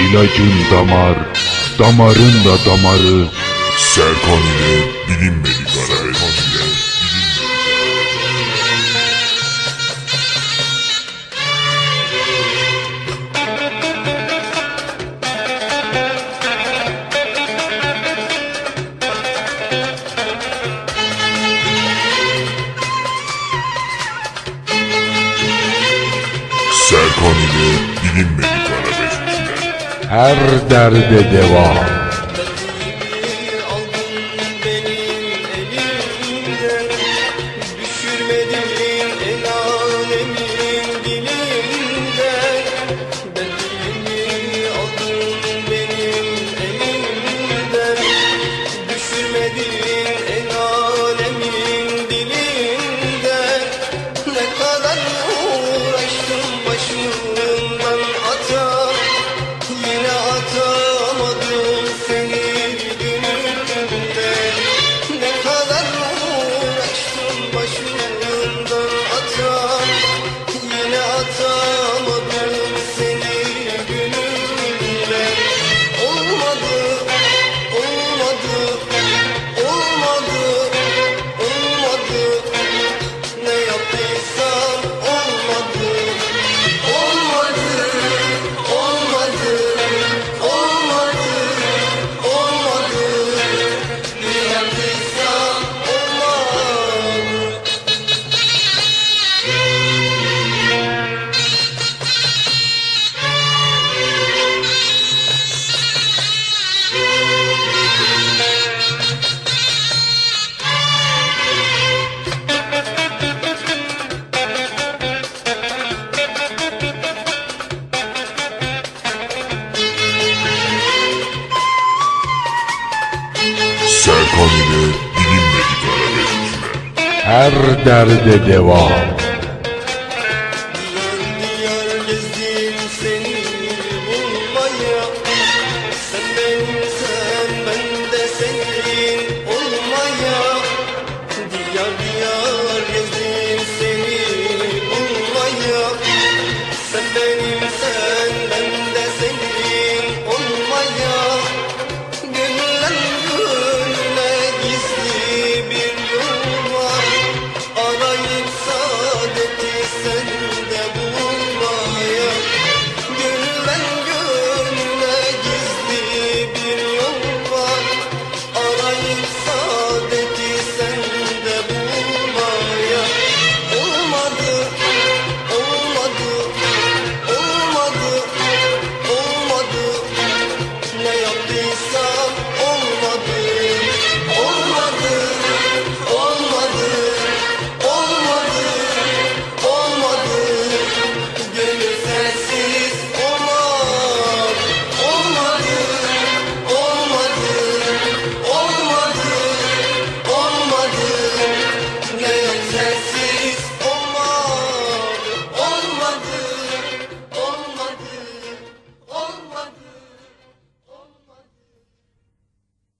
ilacın damar, damarın da damarı. Serkan ile bilinmedik arabeskiler. Serkan ile bilinmedik arabeskiler her derde deva. Hamile bilinmedik arabeskçiler. Her derde devam. Diyar Sen benim sen ben de senin